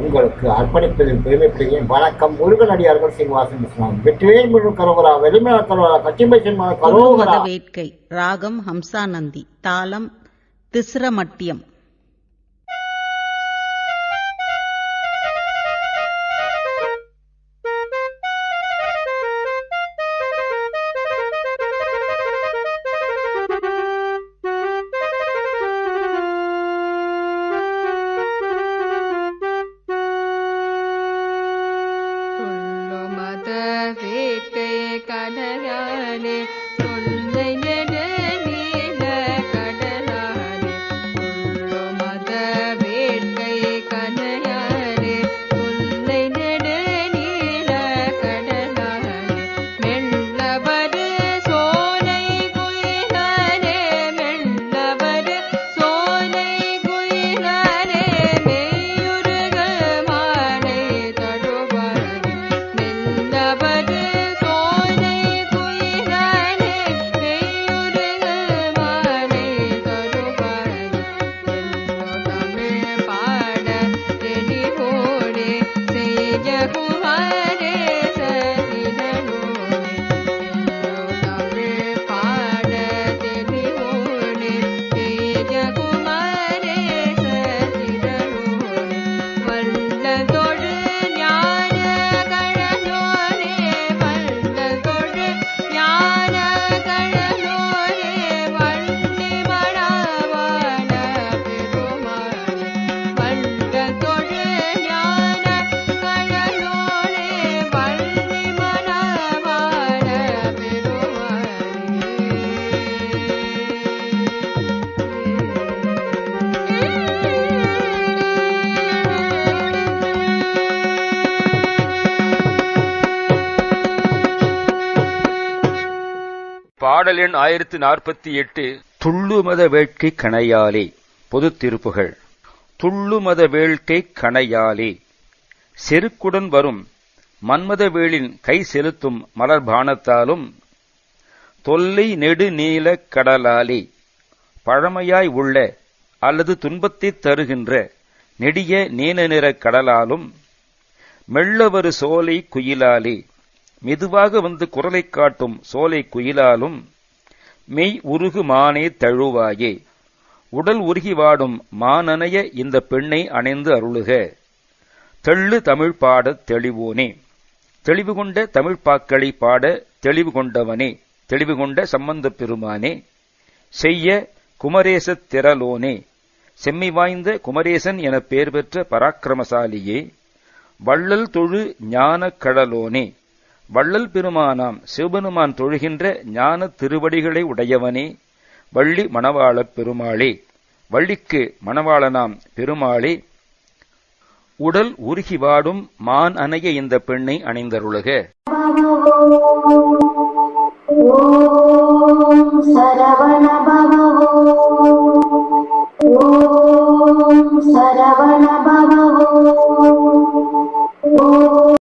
உங்களுக்கு அர்ப்பணிப்பதில் பெருமைப்படுகிறேன் வணக்கம். முருகனடியார்கள் சீனிவாசன் இஸ்லாம் வெற்றிவேல் முழு கரோகரா வெளிமல கரோகரா கச்சிம்பை சின்மா கரோகரா. வேட்கை ராகம் ஹம்சானந்தி தாளம் திஸ்ரமட்டியம். கடலானே தொல்லை பாடல் எண் ஆயிரத்தி நாற்பத்தி எட்டு துள்ளுமத வேட்கை கணையாலே பொது திருப்புகள். துள்ளுமத வேள்கை கணையாலே செருக்குடன் வரும் மன்மத வேளின் கை செலுத்தும் மலர்பானத்தாலும் தொல்லை நெடு நீல கடலாலே பழமையாய் உள்ள அல்லது துன்பத்தை தருகின்ற நெடிய நீல நிற கடலாலும் மெல்லவரு சோலை குயிலாலே மெதுவாக வந்து குரலைக் காட்டும் சோலை குயிலாலும் மெய் உருகு மானே தழுவாயே. உடல் உருகி வாடும் மானனைய இந்த பெண்ணை அணைந்து அருளுக. தெள்ளு தமிழ் பாடத் தெளிவோனே. தெளிவு கொண்ட தமிழ்ப்பாக்களை பாட தெளிவு கொண்டவனே. தெளிவு கொண்ட சம்பந்த பெருமானே. செய்ய குமரேசத் திரலோனே செம்மை வாய்ந்த குமரேசன் எனப் பெயர் பெற்ற பராக்கிரமசாலியே. வள்ளல் தொழு ஞானக் கடலோனே. வள்ளல் பெருமானாம் சிவபெருமான் தொழுகின்ற ஞான திருவடிகளை உடையவனே வள்ளி மணவாளப் பெருமாளே வள்ளிக்கு மணவாளனாம் பெருமாளே உடல் உருகி வாடும் மான் அணைய இந்த பெண்ணை அணிந்தருளுக. ஓம் சரவண பவோ